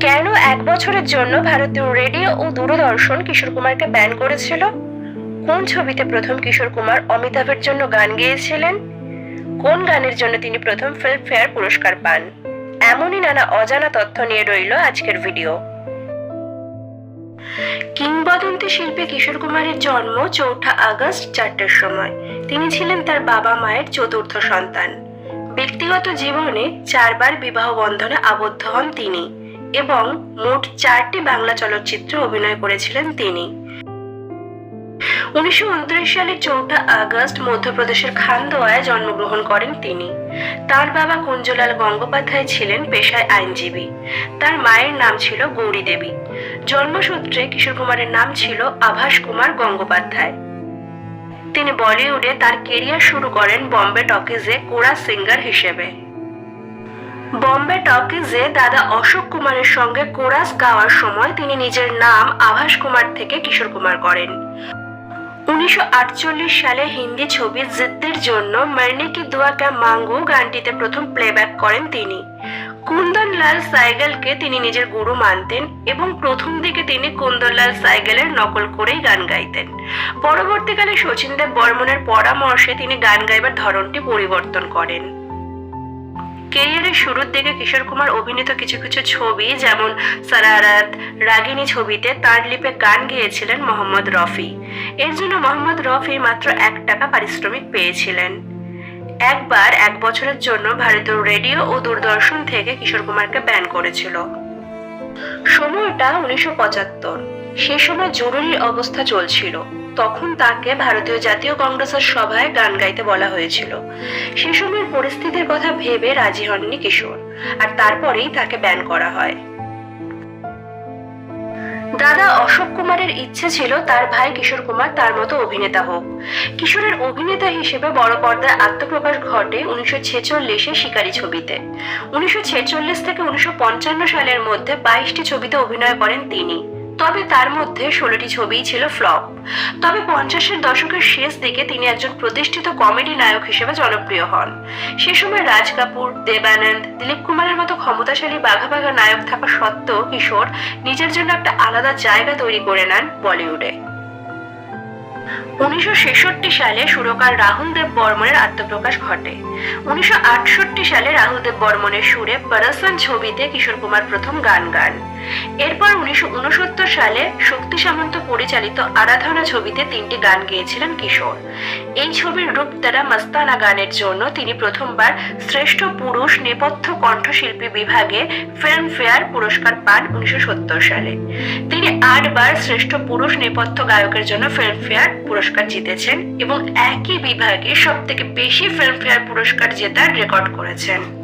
কেন এক বছরের জন্য ভারতীয় রেডিও ও দূরদর্শন কিশোর কুমারকে ব্যান করেছিল? কোন ছবিতে প্রথম কিশোর কুমার অমিতাভের জন্য গান গেয়েছিলেন? কোন গানের জন্য তিনি প্রথম ফিল্মফেয়ার পুরস্কার পান? এমনই নানা অজানা তথ্য নিয়ে রইল আজকের ভিডিও কিংবদন্তি শিল্পী কিশোর কুমারের জন্ম চৌঠা আগস্ট চারটের সময়। তিনি ছিলেন তার বাবা মায়ের চতুর্থ সন্তান। ব্যক্তিগত জীবনে চারবার বিবাহ বন্ধনে আবদ্ধ হন তিনি। এবং মোট চারটি বাংলা চলচ্চিত্রে অভিনয় করেছিলেন তিনি। উনিশশো সালের চৌঠা আগস্ট মধ্যপ্রদেশের খান্দোয়ায় জন্মগ্রহণ করেন তিনি। তার বাবা কুঞ্জলাল গঙ্গোপাধ্যায় ছিলেন পেশায় আইনজীবী। তার মায়ের নাম ছিল গৌরী দেবী। জন্মসূত্রে কিশোর কুমারের নাম ছিল আভাস কুমার গঙ্গোপাধ্যায়। তিনি বলিউডে তার কেরিয়ার শুরু করেন বম্বে টকিজে কোরা সিঙ্গার হিসেবে। বম্বে টকিজে দাদা অশোক কুমারের সঙ্গে কোরাস গাওয়ার সময় তিনি নিজের নাম আভাস কুমার থেকে কিশোর কুমার করেন। উনিশশো আটচল্লিশ সালে হিন্দি ছবি জিদ্দের জন্য মরনে কি ক্যা মাঙ্গো গানটিতে প্রথম প্লেব্যাক করেন তিনি। কুন্দন লাল সাইগেলকে তিনি নিজের গুরু মানতেন এবং প্রথম দিকে তিনি কুন্দন লাল সাইগেলের নকল করেই গান গাইতেন। পরবর্তীকালে শচীন দেব বর্মনের পরামর্শে তিনি গান গাইবার ধরনটি পরিবর্তন করেন। কেরিয়ারের শুরুর দিকে কিশোর কুমার অভিনীত কিছু কিছু ছবি, যেমন সারারাত, রাগিনী ছবিতে তার লিপে গান গেয়েছিলেন মোহাম্মদ রফি। এর জন্য মোহাম্মদ রফি মাত্র এক টাকা পারিশ্রমিক পেয়েছিলেন। একবার এক বছরের জন্য ভারতীয় রেডিও ও দূরদর্শন থেকে কিশোর কুমারকে ব্যান করেছিল। সময়টা উনিশশো পঁচাত্তর। সে সময় জরুরি অবস্থা চলছিল। তখন তাকে ভারতীয় জাতীয় কংগ্রেসের সভায় গান গাইতে বলা হয়েছিল। সে সময়ের পরিস্থিতির কথা ভেবে রাজি হননি কিশোর, আর তারপরেই তাকে ব্যান করা হয়। দাদা অশোক কুমারের ইচ্ছে ছিল তার ভাই কিশোর কুমার তার মতো অভিনেতা হোক। কিশোরের অভিনেতা হিসেবে বড় পর্দায় আত্মপ্রকাশ ঘটে উনিশশো ছেচল্লিশে শিকারী ছবিতে। উনিশশো ছেচল্লিশ থেকে উনিশশো পঞ্চান্ন সালের মধ্যে বাইশটি ছবিতে অভিনয় করেন তিনি। তবে তার মধ্যে ষোলোটি ছবিই ছিল ফ্লপ। তবে পঞ্চাশের দশকের শেষ দিকে তিনি একজন প্রতিষ্ঠিত কমেডি নায়ক হিসেবে জনপ্রিয় হন। সে সময় রাজ কাপুর, দেবানন্দ, দিলীপ কুমারের মতো ক্ষমতাশালী বাঘা বাঘা নায়ক থাকা সত্ত্বেও কিশোর নিজের জন্য একটা আলাদা জায়গা তৈরি করে নেন বলিউডে। উনিশশো ছেষট্টি সালে সুরকার রাহুল দেব বর্মনের আত্মপ্রকাশ ঘটে। উনিশশো আটষট্টি সালে রাহুল দেব বর্মনের সুরে পরসন ছবিতে কিশোর কুমার প্রথম গান গান। এরপর উনিশশো উনসত্তর সালে শক্তি সামন্ত পরিচালিত আরাধনা ছবিতে তিনটি গান গেয়েছিলেন কিশোর। এই ছবির রূপ তারা মস্তানা গানের জন্য তিনি প্রথমবার শ্রেষ্ঠ পুরুষ নেপথ্য কণ্ঠশিল্পী বিভাগে ফিল্মফেয়ার পুরস্কার পান উনিশশো সত্তর সালে। তিনি আটবার শ্রেষ্ঠ পুরুষ নেপথ্য গায়কের জন্য ফিল্মফেয়ার পুরস্কার জিতেছেন এবং একই বিভাগে সব থেকে বেশি ফিল্মফেয়ার পুরস্কার জেতার রেকর্ড করেছেন।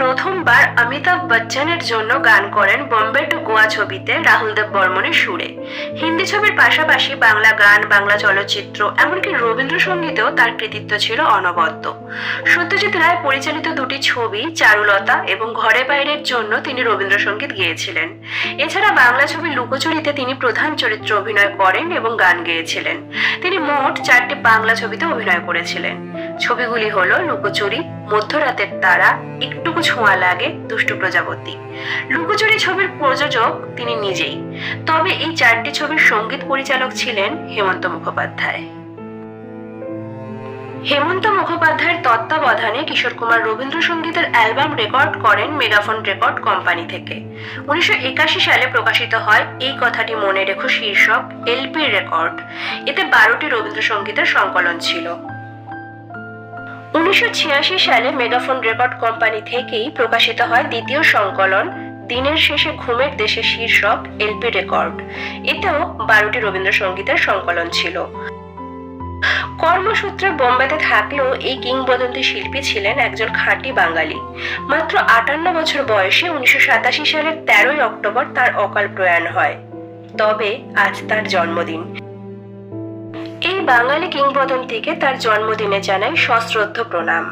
প্রথমবার অমিতাভ বচ্চনের জন্য গান করেন বম্বে টু গোয়া ছবিতে রাহুল দেব বর্মনের সুরে। হিন্দি ছবির পাশাপাশি বাংলা গান, বাংলা চলচ্চিত্র, এমনকি রবীন্দ্রসঙ্গীতেও তার কৃতিত্ব ছিল অনবদ্য। সত্যজিৎ রায় পরিচালিত দুটি ছবি, চারুলতা এবং ঘরে বাইরের জন্য তিনি রবীন্দ্রসঙ্গীত গেয়েছিলেন। এছাড়া বাংলা ছবি লুকোচুরিতে তিনি প্রধান চরিত্রে অভিনয় করেন এবং গান গেয়েছিলেন। তিনি মোট চারটি বাংলা ছবিতে অভিনয় করেছিলেন। ছবিগুলি হলো লুকোচুরি, মধ্যরাতের তারা, একটুকু ছোঁয়া লাগে, দুষ্টু প্রজাপতি। লুকোচুরি ছবির প্রযোজক তিনি নিজেই। তবে এই চারটি ছবির সংগীত পরিচালক ছিলেন হেমন্ত মুখোপাধ্যায়। হেমন্ত মুখোপাধ্যায়ের তত্ত্বাবধানে কিশোর কুমার রবীন্দ্রসঙ্গীতের অ্যালবাম রেকর্ড করেন মেগাফোন রেকর্ড কোম্পানি থেকে। উনিশশো একাশি সালে প্রকাশিত হয় এই কথাটি মনে রেখো শীর্ষক এলপি রেকর্ড। এতে বারোটি রবীন্দ্রসঙ্গীতের সংকলন ছিল। উনিশশো ছিয়াশি সালে মেগাফোন রেকর্ড কোম্পানি থেকেই প্রকাশিত হয় দ্বিতীয় সংকলন, দিনের শেষে ঘুমের দেশে শীর্ষক এলপি রেকর্ড। এতেও বারোটি রবীন্দ্রসঙ্গীতের সংকলন ছিল। কর্মসূত্রে বোম্বেতে থাকলেও এই কিংবদন্তি শিল্পী ছিলেন একজন খাঁটি বাঙালি। মাত্র আটান্ন বছর বয়সে উনিশশো সাতাশি সালের তেরোই অক্টোবর তার অকাল প্রয়াণ হয়। তবে আজ তার জন্মদিন। এই বাঙালি কিংবদন্তিকে তার জন্মদিনে জানাই সশ্রদ্ধ প্রণাম।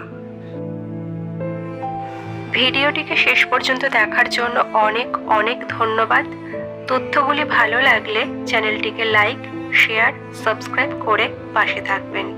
ভিডিওটিকে শেষ পর্যন্ত দেখার জন্য অনেক অনেক ধন্যবাদ। তথ্যগুলি ভালো লাগলে চ্যানেলটিকে লাইক, শেয়ার, সাবস্ক্রাইব করে পাশে থাকবেন।